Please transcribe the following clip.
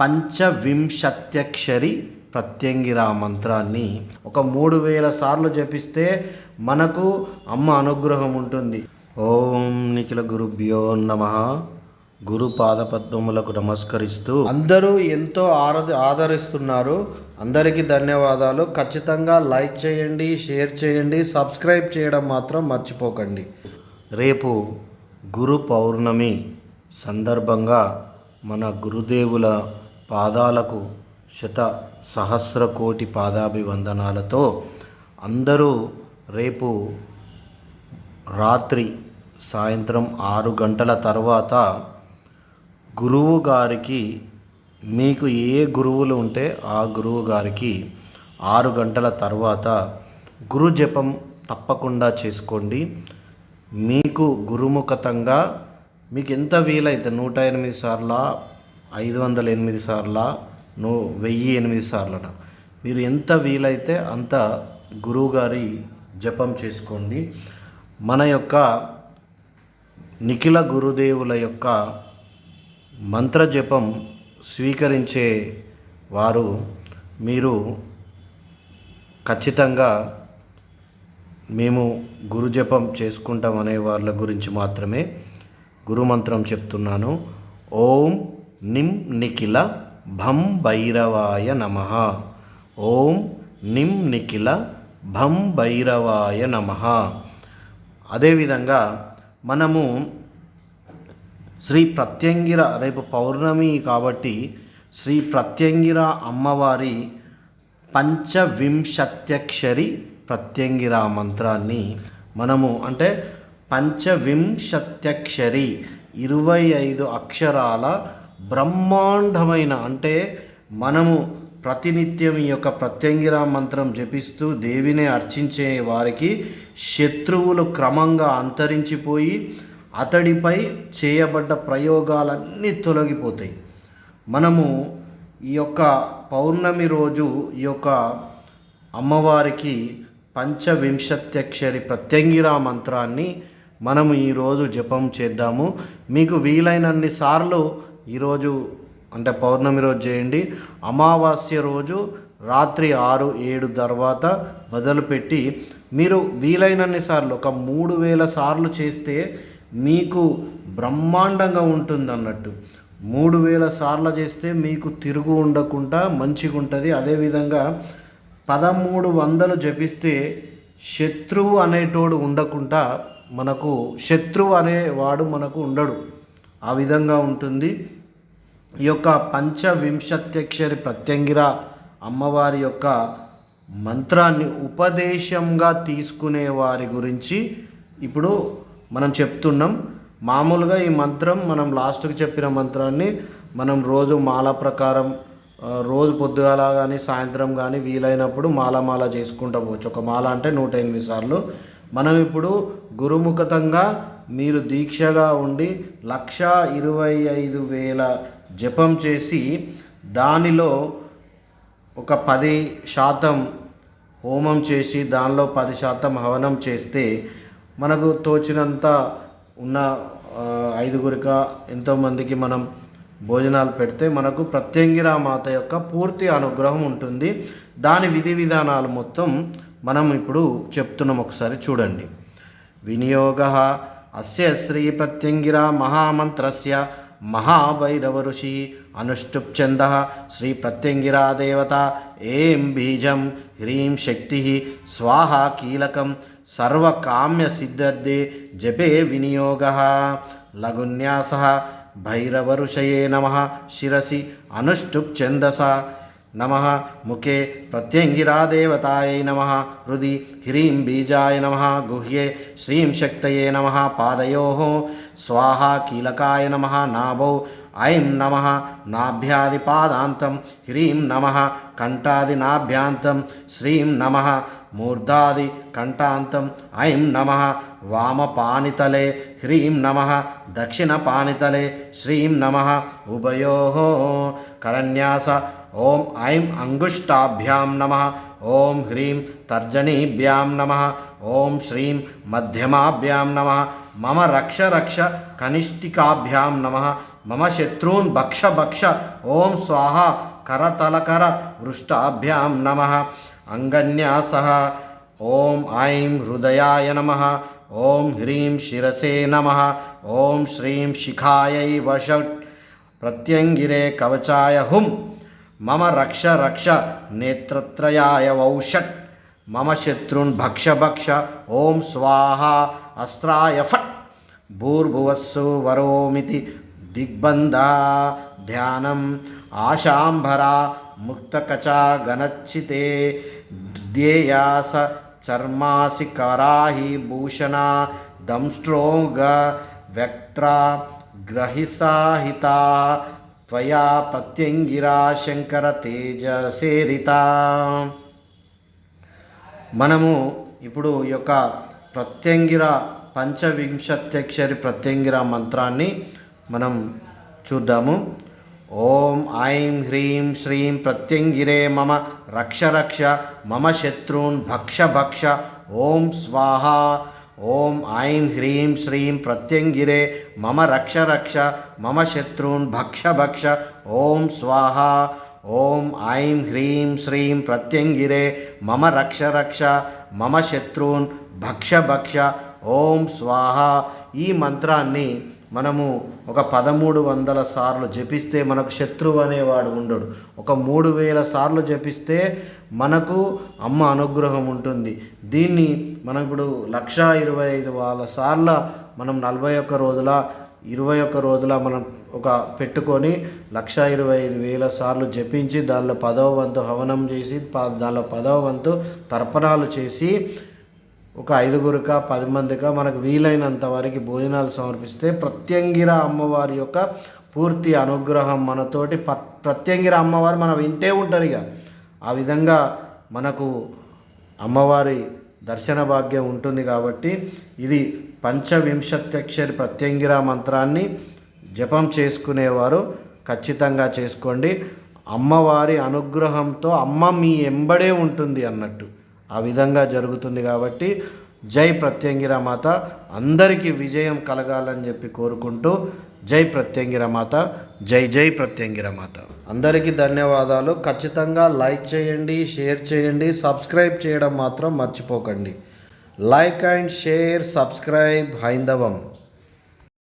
పంచవింశత్యక్షరి ప్రత్యంగిరా మంత్రాన్ని ఒక మూడు వేల సార్లు జపిస్తే మనకు అమ్మ అనుగ్రహం ఉంటుంది. ఓం నిఖిల గురుభ్యో నమ. గురు పాదపద్మములకు నమస్కరిస్తూ అందరూ ఎంతో ఆరది ఆదరిస్తున్నారు. అందరికీ ధన్యవాదాలు. ఖచ్చితంగా లైక్ చేయండి షేర్ చేయండి సబ్స్క్రైబ్ చేయడం మాత్రం మర్చిపోకండి. రేపు గురు పౌర్ణమి సందర్భంగా మన గురుదేవుల పాదాలకు శత సహస్ర కోటి పాదాభివందనాలతో అందరూ రేపు రాత్రి సాయంత్రం ఆరు గంటల తర్వాత గురువు గారికి మీకు ఏ గురువులు ఉంటే ఆ గురువు గారికి ఆరు గంటల తర్వాత గురు జపం తప్పకుండా చేసుకోండి. మీకు గురుముఖతంగా మీకు ఎంత వీలైతే నూట ఎనిమిది సార్ల ఐదు వందల ఎనిమిది సార్ల నూ వెయ్యి ఎనిమిది సార్లన. మీరు ఎంత వీలైతే అంత గురువుగారి జపం చేసుకోండి. మన యొక్క నిఖిల గురుదేవుల యొక్క మంత్ర జపం స్వీకరించే వారు మీరు ఖచ్చితంగా మేము గురు జపం చేసుకుంటాం అనే వాళ్ళ గురించి మాత్రమే గురుమంత్రం చెప్తున్నాను. ఓం నిం నిఖిల భం భైరవాయ నమ. ఓం నిం నిఖిల భం భైరవాయ నమ. అదేవిధంగా మనము శ్రీ ప్రత్యంగిర రేపు పౌర్ణమి కాబట్టి శ్రీ ప్రత్యంగిర అమ్మవారి పంచవింశత్యక్షరి ప్రత్యంగిర మంత్రాన్ని మనము అంటే పంచవింశత్యక్షరి ఇరవై ఐదు అక్షరాల బ్రహ్మాండమైన అంటే మనము ప్రతినిత్యం ఈ యొక్క ప్రత్యంగిర మంత్రం జపిస్తూ దేవిని అర్చించే వారికి శత్రువులు క్రమంగా అంతరించిపోయి అతడిపై చేయబడ్డ ప్రయోగాలన్నీ తొలగిపోతాయి. మనము ఈ యొక్క పౌర్ణమి రోజు ఈ యొక్క అమ్మవారికి పంచవింశత్యక్షరి ప్రత్యంగిరా మంత్రాన్ని మనము ఈరోజు జపం చేద్దాము. మీకు వీలైనన్ని సార్లు ఈరోజు అంటే పౌర్ణమి రోజు చేయండి. అమావాస్య రోజు రాత్రి ఆరు ఏడు తర్వాత మొదలుపెట్టి మీరు వీలైనన్ని సార్లు ఒక మూడు వేల సార్లు చేస్తే మీకు బ్రహ్మాండంగా ఉంటుంది అన్నట్టు మూడు వేల సార్లు చేస్తే మీకు తిరుగు ఉండకుండా మంచిగా ఉంటుంది. అదేవిధంగా పదమూడు వందలు జపిస్తే శత్రువు అనేటోడు ఉండకుండా మనకు శత్రువు అనేవాడు మనకు ఉండడు. ఆ విధంగా ఉంటుంది. ఈ యొక్క పంచవింశత్యక్షరి ప్రత్యంగిర అమ్మవారి యొక్క మంత్రాన్ని ఉపదేశంగా తీసుకునే వారి గురించి ఇప్పుడు మనం చెప్తున్నాం. మామూలుగా ఈ మంత్రం మనం లాస్ట్కి చెప్పిన మంత్రాన్ని మనం రోజు మాల ప్రకారం రోజు పొద్దుగాల కానీ సాయంత్రం కానీ వీలైనప్పుడు మాల మాల చేసుకుంటూ పోవచ్చు. ఒక మాల అంటే నూట ఎనిమిది సార్లు. మనం ఇప్పుడు గురుముఖతంగా మీరు దీక్షగా ఉండి లక్ష ఇరవై ఐదు వేల జపం చేసి దానిలో ఒక పది శాతం హోమం చేసి దానిలో పది శాతం హవనం చేస్తే మనకు తోచినంత ఉన్న ఆ, ఐదుగురిక ఎంతోమందికి మనం భోజనాలు పెడితే మనకు ప్రత్యంగిరా మాత యొక్క పూర్తి అనుగ్రహం ఉంటుంది. దాని విధి విధానాలు మొత్తం మనం ఇప్పుడు చెప్తున్నాం ఒకసారి చూడండి. వినియోగ అస్య శ్రీ ప్రత్యంగిర మహామంత్రస్య మహాభైరవ ఋషి అనుష్టుప్ ఛంద శ్రీ ప్రత్యంగిరా దేవత ఏం బీజం హ్రీం శక్తి స్వాహ కీలకం సర్వకామ్య సిద్ధర్థే జపే వినియోగ లఘున్యాస భైరవ ఋషయే నమ శిరసి అనుష్ఠుప్ ఛందస నమ. ముఖే ప్రత్యంగిరాదేవతాయై నమ. హృది హ్రీం బీజాయ నమ. గుహ్యే శ్రీం శక్తయే నమ. పాదయో. స్వాహా కీలకాయ నమ. నాభౌ ఐం నమ. నాభ్యాదిపాదాంతం హ్రీం నమ. కంఠాదినాభ్యాంతం శ్రీం నమ. మూర్ధాది కంఠాంతం ఐం నమ. వామపానితలే హ్రీం నమ. దక్షిణపానితలే శ్రీం నమ. ఉభయో. కరన్యాస ఓం ఐం అంగుష్టాభ్యాం నమ ఓం హ్రీం తర్జనీభ్యాం నమ ఓం శ్రీం మధ్యమాభ్యాం నమ మమ రక్ష రక్ష కనిష్ఠికాభ్యాం నమ మమ శత్రూన్ భక్ష భక్ష ఓం స్వాహ కరతలకర వృష్టాభ్యాం నమ అంగన్యాస ఓం ఐం హృదయాయ నమ ఓం హ్రీం శిరసే నమ ఓం శ్రీం శిఖాయై వషట్ ప్రత్యంగిరే కవచాయ హుం మమ రక్ష రక్ష నేత్రత్రయాయ వౌషట్ మమ శత్రున్ భక్ష భక్ష. ఓం స్వాహ అస్త్రాయ ఫట్. భూర్భువస్సు వరోమితి దిగ్బంధ ధ్యానం. ఆశాంభర ముక్తకచా గణచ్చితే ధ్యేయాస చర్మాసి కరాహి భూషణ దంష్ట్రోగ వ్యక్త్ర గ్రహిసాహిత త్వయా ప్రత్యంగిరా శంకర తేజసేరిత. మనము ఇప్పుడు ఈ యొక్క ప్రత్యంగిర పంచవింశత్యక్షరి ప్రత్యంగిర మంత్రాన్ని మనం చూద్దాము. ఓం ఐం హ్రీం శ్రీం ప్రత్యంగిరే మమ రక్ష రక్ష మమ శత్రూన్ భక్ష భక్ష. ఓం స్వాహ ఓం ఐం హ్రీం శ్రీం ప్రత్యంగిరే మమ రక్ష రక్ష మమ శత్రూన్ భక్ష భక్ష ఓం స్వాహ ఓం ఐం హ్రీం శ్రీం ప్రత్యంగిరే మమ రక్ష రక్ష మమ శత్రూన్ భక్ష భక్ష ఓం స్వాహ ఈ మంత్రాన్ని మనము ఒక పదమూడు వందల సార్లు జపిస్తే మనకు శత్రువు అనేవాడు ఉండడు. ఒక మూడు వేల సార్లు జపిస్తే మనకు అమ్మ అనుగ్రహం ఉంటుంది. దీన్ని మనం ఇప్పుడు లక్షా ఇరవై ఐదు వాళ్ళ సార్ల మనం నలభై ఒక్క రోజుల ఇరవై ఒక్క రోజుల మనం ఒక పెట్టుకొని లక్ష ఇరవై ఐదు వేల సార్లు జపించి దానిలో పదవ వంతు హవనం చేసి దానిలో పదవ వంతు తర్పణాలు చేసి ఒక ఐదుగురిక పది మందిక మనకు వీలైనంత వరకు భోజనాలు సమర్పిస్తే ప్రత్యంగిర అమ్మవారి యొక్క పూర్తి అనుగ్రహం మనతోటి ప ప్రత్యంగిర అమ్మవారు మనం వింటే ఉంటారు ఇక. ఆ విధంగా మనకు అమ్మవారి దర్శన భాగ్యం ఉంటుంది కాబట్టి ఇది పంచవింశత్యక్షరి ప్రత్యంగిర మంత్రాన్ని జపం చేసుకునేవారు. ఖచ్చితంగా చేసుకోండి. అమ్మవారి అనుగ్రహంతో అమ్మ మీ ఎంబడే ఉంటుంది అన్నట్టు. ఆ విధంగా జరుగుతుంది కాబట్టి జై ప్రత్యంగిర మాత అందరికీ విజయం కలగాలని చెప్పి కోరుకుంటూ జై ప్రత్యంగిర మాత జై జై ప్రత్యంగిర మాత అందరికీ ధన్యవాదాలు. ఖచ్చితంగా లైక్ చేయండి షేర్ చేయండి సబ్స్క్రైబ్ చేయడం మాత్రం మర్చిపోకండి. Like and share subscribe హైందవం.